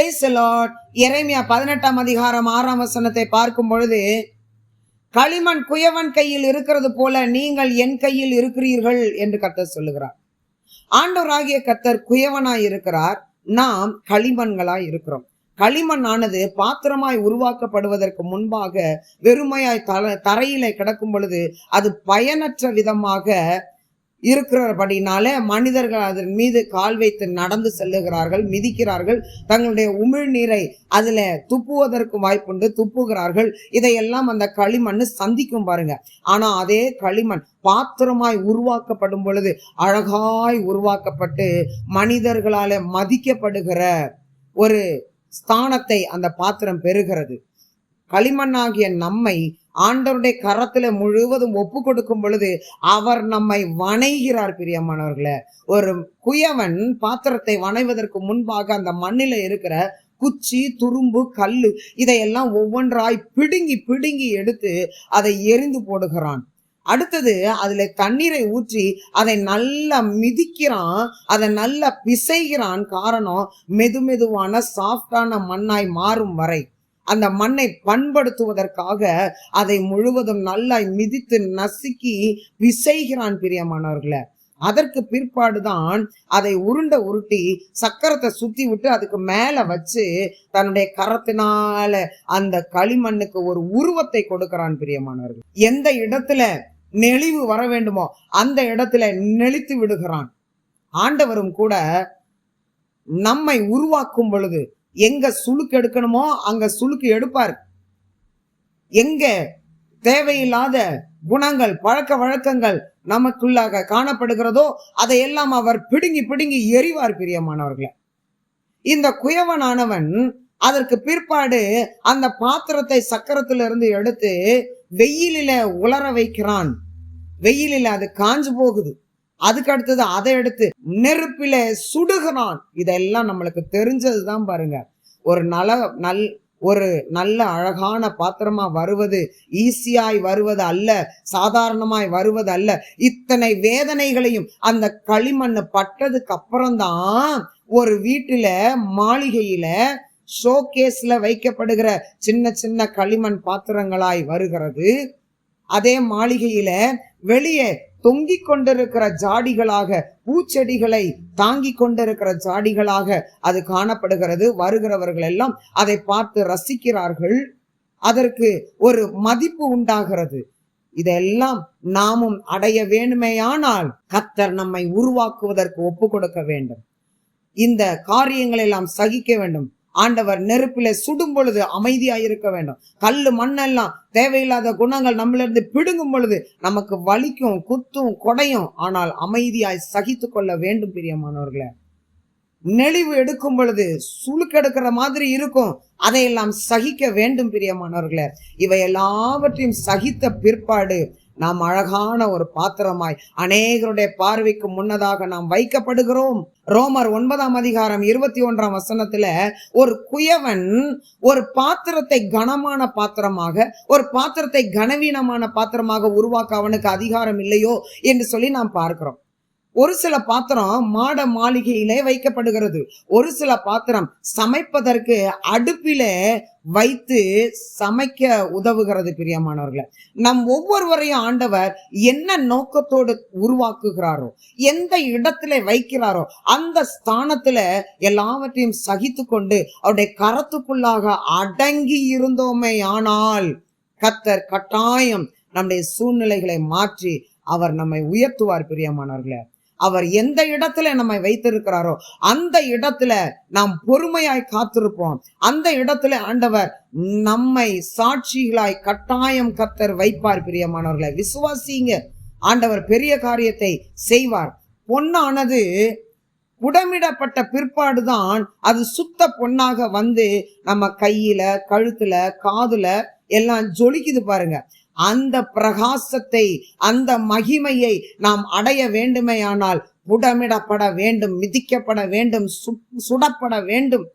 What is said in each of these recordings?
Brace இறைமையா பதினெட்டாம் அதிகாரம் ஆறாம் வசனத்தை பார்க்கும் பொழுது களிமண் குயவன் கையில் இருக்கிறது போல நீங்கள் என் கையில் இருக்கிறீர்கள் என்று கத்தர் சொல்லுகிறார். ஆண்டவராகிய கர்த்தர் குயவனாய் இருக்கிறார். நாம் களிமண்களாய் இருக்கிறோம். களிமண் ஆனது பாத்திரமாய் உருவாக்கப்படுவதற்கு முன்பாக வெறுமையாய் தர தரையில கிடக்கும் பொழுது அது பயனற்ற விதமாக இருக்கிறபடினால மனிதர்கள் அதன் மீது கால் வைத்து நடந்து செல்லுகிறார்கள் மிதிக்கிறார்கள் தங்களுடைய உமிழ்நீரை அதில் துப்புவதற்கு வாய்ப்புண்டு துப்புகிறார்கள். இதையெல்லாம் அந்த களிமண் சந்திக்கும் பாருங்க. ஆனால் அதே களிமண் பாத்திரமாய் உருவாக்கப்படும் பொழுது அழகாய் உருவாக்கப்பட்டு மனிதர்களால் மதிக்கப்படுகிற ஒரு ஸ்தானத்தை அந்த பாத்திரம் பெறுகிறது. களிமண்ணாகிய நம்மை ஆண்டவருடைய கரத்துல முழுவதும் ஒப்பு கொடுக்கும் பொழுது அவர் நம்மை வணைகிறார் பிரியமானவர்களே. ஒரு குயவன் பாத்திரத்தை வணைவதற்கு முன்பாக அந்த மண்ணில இருக்கிற குச்சி துரும்பு கல் இதையெல்லாம் ஒவ்வொன்றாய் பிடுங்கி பிடுங்கி எடுத்து அதை எரிந்து போடுகிறான். அடுத்தது அதுல தண்ணீரை ஊற்றி அதை நல்லா மிதிக்கிறான் அதை நல்லா பிசைகிறான். காரணம் மெது மெதுவான சாஃப்டான மண்ணாய் மாறும் வரை. அந்த மண்ணை பண்படுத்துவதற்காக அதை முழுவதும் நல்லா மிதித்து நசுக்கி விசைகிறான் பிரியமானவர்களை. அதற்கு பிற்பாடுதான் அதை உருண்டை உருட்டி சக்கரத்தை சுத்தி விட்டு அதுக்கு மேல வச்சு தன்னுடைய கரத்தினால அந்த களிமண்ணுக்கு ஒரு உருவத்தை கொடுக்கிறான் பிரியமானவர்கள். எந்த இடத்துல நெளிவு வர வேண்டுமோ அந்த இடத்துல நெளித்து விடுகிறான். ஆண்டவரும் கூட நம்மை உருவாக்கும் பொழுது எங்க சுளுக்கு எடுக்கணுமோ அங்க சுளுக்கு எடுப்பார். எங்க தேவையில்லாத குணங்கள் பழக்க வழக்கங்கள் நமக்குள்ளாக காணப்படுகிறதோ அதையெல்லாம் அவர் பிடுங்கி பிடுங்கி எறிவார் பிரியமானவர்களை. இந்த குயவனானவன் அதற்கு பிற்பாடு அந்த பாத்திரத்தை சக்கரத்திலிருந்து எடுத்து வெயிலில உலர வைக்கிறான். வெயிலில் அது காஞ்சு போகுது. அதுக்கு அடுத்தது அதை எடுத்து நெருப்பில சுடுகிறான். இதெல்லாம் நம்மளுக்கு தெரிஞ்சதுதான் பாருங்க. ஒரு நல நல் ஒரு நல்ல அழகான பாத்திரமா வருவது ஈஸியாய் வருவது அல்ல சாதாரணமாய் வருவது அல்ல. இத்தனை வேதனைகளையும் அந்த களிமண் பட்டதுக்கு அப்புறம்தான் ஒரு வீட்டுல மாளிகையில ஷோகேஸ்ல வைக்கப்படுகிற சின்ன சின்ன களிமண் பாத்திரங்களாய் வருகிறது. அதே மாளிகையில வெளியே தொங்கிக் கொண்டிருக்கிற ஜாடிகளாக பூச்செடிகளை தாங்கி கொண்டிருக்கிற ஜாடிகளாக அது காணப்படுகிறது. வருகிறவர்கள் எல்லாம் அதை பார்த்து ரசிக்கிறார்கள். அதற்கு ஒரு மதிப்பு உண்டாகிறது. இதெல்லாம் நாமும் அடைய வேணுமேயானால் கத்தர் நம்மை உருவாக்குவதற்கு ஒப்பு கொடுக்க வேண்டும். இந்த காரியங்களை எல்லாம் சகிக்க வேண்டும். ஆண்டவர் நெருப்பில சுடும் பொழுது அமைதியாக இருக்க வேண்டும். கல் மண்ணெல்லாம் தேவையில்லாத குணங்கள் நம்மள இருந்து பிடுங்கும் பொழுது நமக்கு வலிக்கும் குத்தும் கொடையும். ஆனால் அமைதியாய் சகித்து கொள்ள வேண்டும் பிரியமானவர்களே. நெளிவு எடுக்கும் பொழுது சுழுக்கெடுக்கிற மாதிரி இருக்கும். அதையெல்லாம் சகிக்க வேண்டும் பிரியமானவர்களே. இவை எல்லாவற்றையும் சகித்த பிற்பாடு நாம் அழகான ஒரு பாத்திரமாய் அநேகருடைய பார்வைக்கு முன்னதாக நாம் வைக்கப்படுகிறோம். ரோமர் ஒன்பதாம் அதிகாரம் இருபத்தி ஒன்றாம் வசனத்துல ஒரு குயவன் ஒரு பாத்திரத்தை கனமான பாத்திரமாக ஒரு பாத்திரத்தை கனவீனமான பாத்திரமாக உருவாக்க அவனுக்கு அதிகாரம் இல்லையோ என்று சொல்லி நாம் பார்க்கிறோம். ஒரு சில பாத்திரம் மாட மாளிகையிலே வைக்கப்படுகிறது. ஒரு சில பாத்திரம் சமைப்பதற்கு அடுப்பிலே வைத்து சமைக்க உதவுகிறது பிரியமானவர்களை. நம் ஒவ்வொருவரையும் ஆண்டவர் என்ன நோக்கத்தோடு உருவாக்குகிறாரோ எந்த இடத்துல வைக்கிறாரோ அந்த ஸ்தானத்துல எல்லாவற்றையும் சகித்து கொண்டு அவருடைய கரத்துக்குள்ளாக அடங்கி இருந்தோமே ஆனால் கத்தர் கட்டாயம் நம்முடைய சூழ்நிலைகளை மாற்றி அவர் நம்மை உயர்த்துவார் பிரியமானவர்களை. அவர் எந்த இடத்துல நம்மை வைத்திருக்கிறாரோ அந்த இடத்துல நாம் பொறுமையாய் காத்திருப்போம். அந்த இடத்துல ஆண்டவர் நம்மை சாட்சிகளாய் கட்டாயம் கத்தர் வைப்பார் பிரியமானவர்களை. விசுவாசிங்க ஆண்டவர் பெரிய காரியத்தை செய்வார். பொன்னானது புடமிடப்பட்ட பிற்பாடுதான் அது சுத்த பொன்னாக வந்து நம்ம கையில கழுத்துல காதுல எல்லாம் ஜொலிக்குது பாருங்க. அந்த பிரகாசத்தை அந்த மகிமையை நாம் அடைய வேண்டுமேயானால் புடமிடப்பட வேண்டும் மிதிக்கப்பட வேண்டும் சு- சுடப்பட வேண்டும்.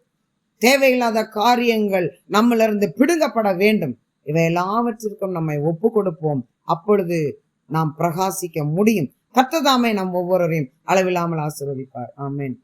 தேவையில்லாத காரியங்கள் நம்மளிருந்து பிடுங்கப்பட வேண்டும். இவை எல்லாவற்றிற்கும் நம்மை ஒப்பு கொடுப்போம் அப்பொழுது நாம் பிரகாசிக்க முடியும். கத்ததாமே நம் ஒவ்வொருவரையும் அளவில்லாமல் ஆசீர்வதிப்பார். ஆமேன்.